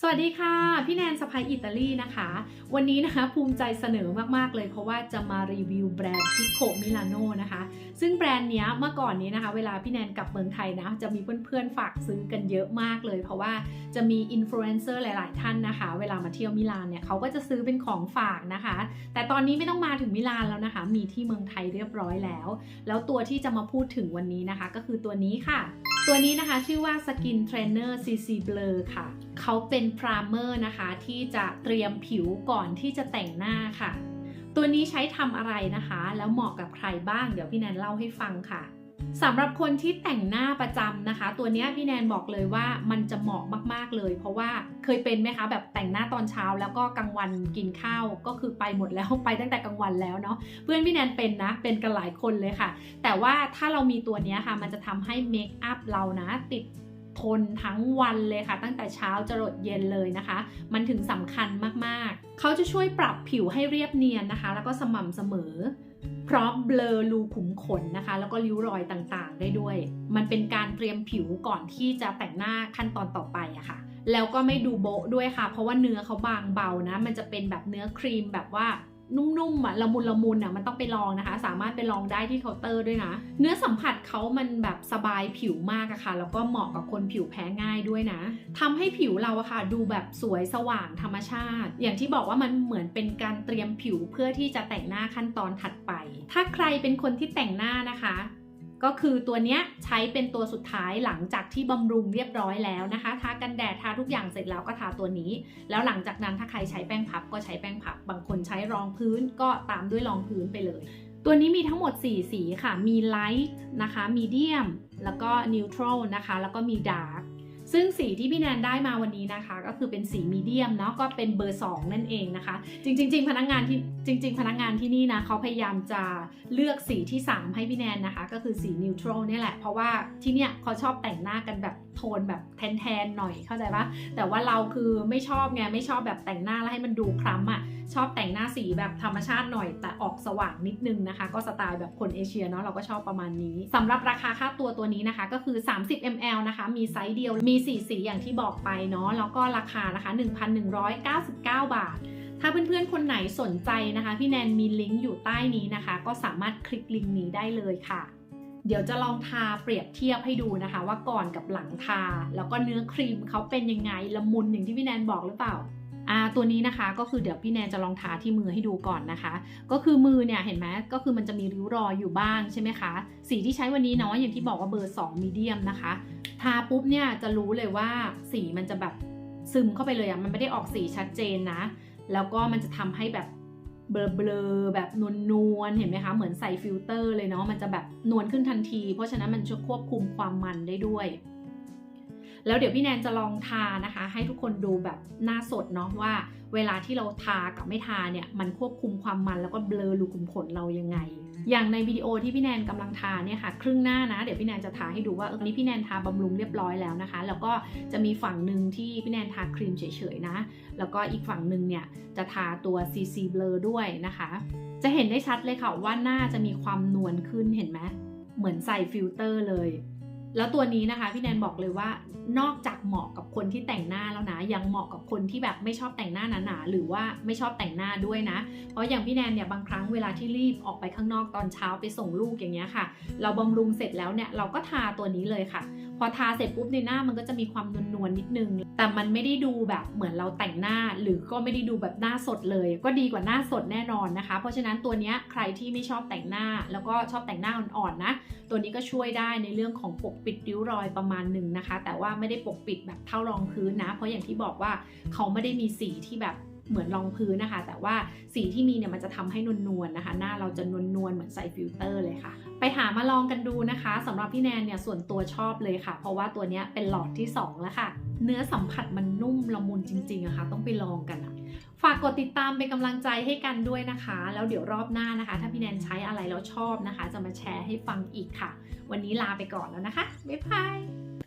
สวัสดีค่ะ พี่แนนสไปอิตาลีนะคะ วันนี้นะคะภูมิใจเสนอมากๆเลยเพราะว่าจะมารีวิวแบรนด์พิโคมิลานโนนะคะ ซึ่งแบรนด์เนี้ยเมื่อก่อนนี้นะคะ เวลาพี่แนนกลับเมืองไทยนะ จะมีเพื่อนๆฝากซื้อกันเยอะมากเลย เพราะว่าจะมีอินฟลูเอนเซอร์หลาย ๆ ท่านนะคะ เวลามาเที่ยวมิลานเนี่ยเขาก็จะซื้อเป็นของฝากนะคะ แต่ตอนนี้ไม่ต้องมาถึงมิลานแล้วนะคะ มีที่เมืองไทยเรียบร้อยแล้ว แล้วตัวที่จะมาพูดถึงวันนี้นะคะ ก็คือตัวนี้ค่ะ ตัวนี้นะคะชื่อว่า Skin Trainer CC Blur ค่ะ เขาเป็นพรามเมอร์นะคะที่จะเตรียมผิวก่อนที่จะแต่งหน้าค่ะ ตัวนี้ใช้ทำอะไรนะคะ แล้วเหมาะกับใครบ้าง เดี๋ยวพี่แนนเล่าให้ฟังค่ะสำหรับคนที่แต่งหน้าประจำนะคะ ตัวนี้พี่แนนบอกเลยว่ามันจะเหมาะมากๆเลย เพราะว่าเคยเป็นไหมคะ แบบแต่งหน้าตอนเช้าแล้วก็กลางวันกินข้าวก็คือไปหมดแล้วไปตั้งแต่กลางวันแล้วเนาะเพื่อนพี่แนนเป็นนะ เป็นกันหลายคนเลยค่ะ แต่ว่าถ้าเรามีตัวนี้ค่ะ มันจะทำให้เมคอัพเรานะติด ทนทั้งวันเลยค่ะ ตั้งแต่เช้าจรดเย็นเลยนะคะ มันถึงสำคัญมากๆ เขาจะช่วยปรับผิวให้เรียบเนียนนะคะ แล้วก็สม่ำเสมอ พร้อมเบลอรูขุมขนนะคะ แล้วก็ริ้วรอยต่างๆ ได้ด้วย มันเป็นการเตรียมผิวก่อนที่จะแต่งหน้าขั้นตอนต่อไปอะค่ะ แล้วก็ไม่ดูโบ๊ะด้วยค่ะ เพราะว่าเนื้อเขาบางเบานะ มันจะเป็นแบบเนื้อครีมแบบว่า นุ่มๆอะละมุนละมุนอะมันต้องไปลองนะคะ สามารถไปลองได้ที่เคาน์เตอร์ด้วยนะ เนื้อสัมผัสเขามันแบบสบายผิวมากอะค่ะ แล้วก็เหมาะกับคนผิวแพ้ง่ายด้วยนะทำให้ผิวเราอะค่ะ ดูแบบสวยสว่างธรรมชาติ อย่างที่บอกว่ามันเหมือนเป็นการเตรียมผิวเพื่อที่จะแต่งหน้าขั้นตอนถัดไป ถ้าใครเป็นคนที่แต่งหน้านะคะ ก็คือตัวเนี้ยใช้เป็นตัวสุดท้ายหลังจากที่บำรุงเรียบร้อยแล้วนะคะทากันแดดทาทุกอย่างเสร็จแล้วก็ทาตัวนี้ แล้วหลังจากนั้นถ้าใครใช้แป้งพับก็ใช้แป้งพับ บางคนใช้รองพื้นก็ตามด้วยรองพื้นไปเลย ตัวนี้มีทั้งหมด 4 สีค่ะ มีไลท์นะคะมีเดียมแล้วก็นิวทรัลนะคะ แล้วก็มีดาร์ ซึ่งสีที่พี่แนนได้มาวันนี้นะคะ ก็คือเป็นสีมีเดียมเนาะก็เป็นเบอร์ 2 นั่นเองนะคะ จริง ๆ พนักงานที่จริง ๆ พนักงานที่นี่นะเขาพยายามจะเลือกสีที่ 3 ให้พี่แนนนะคะ ก็คือสีนิวทรัลเนี่ยแหละเพราะว่าที่เนี่ยเขาชอบแต่งหน้ากันแบบ โทนแบบแทนๆหน่อยเข้าใจปะแต่ว่าเราคือไม่ชอบไงไม่ชอบแบบแต่งหน้าแล้วให้มันดูคล้ำอะชอบแต่งหน้าสีแบบธรรมชาติหน่อย แต่ออกสว่างนิดนึงนะคะ ก็สไตล์แบบคนเอเชียเนาะเราก็ชอบประมาณนี้สำหรับราคาค่าตัวตัวนี้นะคะ ก็คือ 30 ml นะคะ มีไซส์เดียวมี4สีอย่างที่บอกไปเนาะแล้วก็ราคานะคะ 1,199 บาทถ้าเพื่อนๆ คนไหนสนใจนะคะ พี่แนนมีลิงก์อยู่ใต้นี้นะคะ ก็สามารถคลิกลิงก์นี้ได้เลยค่ะ เดี๋ยวจะลองทาเปรียบเทียบให้ดูนะคะ ว่าก่อนกับหลังทา แล้วก็เนื้อครีมเขาเป็นยังไงละมุนอย่างที่พี่แนนบอกหรือเปล่าอ่าตัวนี้นะคะก็คือเดี๋ยวพี่แนนจะลองทาที่มือให้ดูก่อนนะคะ ก็คือมือเนี่ยเห็นไหมก็คือมันจะมีริ้วรอยอยู่บ้างใช่ไหมคะสีที่ใช้วันนี้เนาะอย่างที่บอกว่าเบอร์2มีเดียมนะคะทาปุ๊บเนี่ยจะรู้เลยว่าสีมันจะแบบซึมเข้าไปเลยอะมันไม่ได้ออกสีชัดเจนนะ แล้วก็มันจะทำให้แบบ เบลอๆแบบนวลๆเห็นไหมคะ เหมือนใส่ฟิลเตอร์เลยเนาะมันจะแบบนวลขึ้นทันที เพราะฉะนั้นมันจะควบคุมความมันได้ด้วย แล้วเดี๋ยวพี่แนนจะลองทานะคะ ให้ทุกคนดูแบบหน้าสดเนาะว่า เวลาที่เราทากับไม่ทาเนี่ยมันควบคุมความมันแล้วก็เบลอรูขุมขนเรายังไง อย่างในวิดีโอที่พี่แนนกำลังทาเนี่ยค่ะ ครึ่งหน้านะ เดี๋ยวพี่แนนจะทาให้ดูว่าเออนี้พี่แนนทาบำรุงเรียบร้อยแล้วนะคะ แล้วก็จะมีฝั่งหนึ่งที่พี่แนนทาครีมเฉยๆนะ แล้วก็อีกฝั่งหนึ่งเนี่ยจะทาตัว CC Blur ด้วยนะคะ จะเห็นได้ชัดเลยค่ะว่าหน้าจะมีความนวลขึ้นเห็นไหมเหมือนใส่ฟิลเตอร์เลย แล้วตัวนี้นะคะพี่แนนบอกเลยว่านอกจากเหมาะกับคนที่แต่งหน้าแล้วนะ ยังเหมาะกับคนที่แบบไม่ชอบแต่งหน้าหนาๆหรือว่าไม่ชอบแต่งหน้าด้วยนะ เพราะอย่างพี่แนนเนี่ยบางครั้งเวลาที่รีบออกไปข้างนอกตอนเช้าไปส่งลูกอย่างเงี้ยค่ะ เราบำรุงเสร็จแล้วเนี่ยเราก็ทาตัวนี้เลยค่ะ พอทาเสร็จปุ๊บในหน้ามันก็จะมีความนวลๆนิดนึง แต่มันไม่ได้ดูแบบเหมือนเราแต่งหน้า หรือก็ไม่ได้ดูแบบหน้าสดเลย ก็ดีกว่าหน้าสดแน่นอนนะคะ เพราะฉะนั้นตัวนี้ใครที่ไม่ชอบแต่งหน้า แล้วก็ชอบแต่งหน้าอ่อนๆนะ ตัวนี้ก็ช่วยได้ในเรื่องของปกปิดริ้วรอยประมาณหนึ่งนะคะ แต่ว่าไม่ได้ปกปิดแบบเท่ารองพื้นนะ เพราะอย่างที่บอกว่าเขาไม่ได้มีสีที่แบบ เหมือนรองพื้นนะคะ แต่ว่าสีที่มีเนี่ยมันจะทำให้นวลๆนะคะ หน้าเราจะนวลๆเหมือนใส่ฟิลเตอร์เลยค่ะ ไปหามาลองกันดูนะคะสำหรับพี่แนนเนี่ยส่วนตัวชอบเลยค่ะ เพราะว่าตัวเนี้ยเป็นหลอดที่2แล้วค่ะ เนื้อสัมผัสมันนุ่มละมุนจริงๆอะค่ะ ต้องไปลองกันอะฝากกดติดตามเป็นกำลังใจให้กันด้วยนะคะ แล้วเดี๋ยวรอบหน้านะคะ ถ้าพี่แนนใช้อะไรแล้วชอบนะคะ จะมาแชร์ให้ฟังอีกค่ะ วันนี้ลาไปก่อนแล้วนะคะบ๊ายบาย